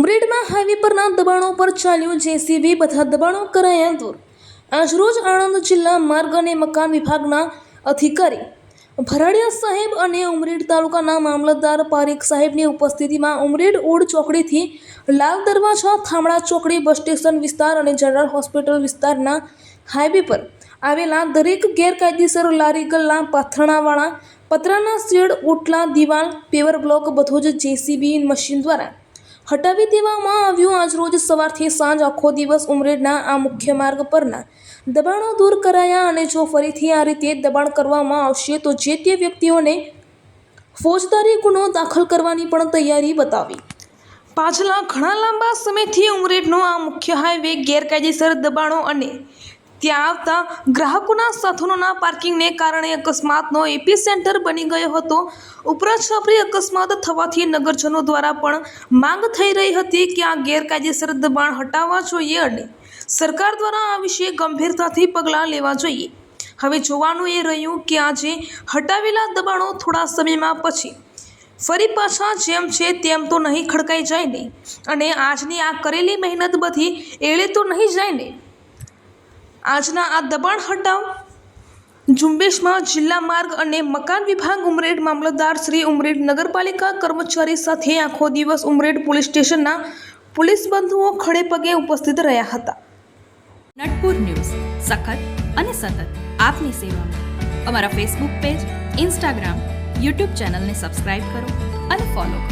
ઉમરેડમાં highway પરના દબાણો પર ચાલ્યું જેસીબી બધા દબાણો કરાયા દૂર. આજરોજ આણંદ જિલ્લા માર્ગ અને મકાન વિભાગના અધિકારી ભરાડિયા સાહેબ અને ઉમરેડ તાલુકાના મામલતદાર પારેખ સાહેબની ઉપસ્થિતિમાં ઉમરેડ ઓડ ચોકડીથી લાલ દરવાજા થામડા ચોકડી, બસ સ્ટેશન વિસ્તાર અને જનરલ હોસ્પિટલ વિસ્તારના હાઈવે પર આવેલા દરેક ગેરકાયદેસર લારી ગલ્લા, પાથરણાવાળા, પતરાના શેડ, ઓટલા, દિવાલ, પેવર બ્લોક બધું જ જેસીબી મશીન દ્વારા હટાવી દેવામાં આવ્યું આજરોજ સવારથી સાંજ આખો દિવસ ઉમરેડના આ મુખ્ય માર્ગ પરના દબાણો દૂર કરાયા અને જો ફરીથી આ રીતે દબાણ કરવામાં આવશે તો જે તે વ્યક્તિઓને ફોજદારી ગુનો દાખલ કરવાની પણ તૈયારી બતાવી. પાછલા ઘણા લાંબા સમયથી ઉમરેડનો આ મુખ્ય હાઈવે ગેરકાયદેસર દબાણો અને ત્યાં આવતા ગ્રાહકોના સાધનોના પાર્કિંગને કારણે અકસ્માતનો એપી સેન્ટર બની ગયો હતો. ઉપરાછાપરી અકસ્માત થવાથી નગરજનો દ્વારા પણ માંગ થઈ રહી હતી કે આ ગેરકાયદેસર દબાણ હટાવવા જોઈએ અને સરકાર દ્વારા આ વિશે ગંભીરતાથી પગલાં લેવા જોઈએ. હવે જોવાનું એ રહ્યું કે આજે હટાવેલા દબાણો થોડા સમયમાં પછી ફરી પાછા જેમ છે તેમ તો નહીં ખડકાઈ જાય ને. અને આજની આ કરેલી મહેનત બધી એળે તો નહીં જાય ને. આજના આ દબાણ હટાવ ઝુંબેશમાં જિલ્લા માર્ગ અને મકાન વિભાગ ઉમરેડ મામલતદાર શ્રી ઉમરેડ નગરપાલિકા કર્મચારી સાથે આખો દિવસ ઉમરેડ પોલીસ સ્ટેશનના પોલીસ બંધુઓ ખડે પગે ઉપસ્થિત રહ્યા હતા. નટપુર ન્યૂઝ, સખત અને સતત આપની સેવામાં અમારા ફેસબુક પેજ ઇન્સ્ટાગ્રામ યુટ્યુબ ચેનલને સબસ્ક્રાઇબ કરો અને ફોલો કરો.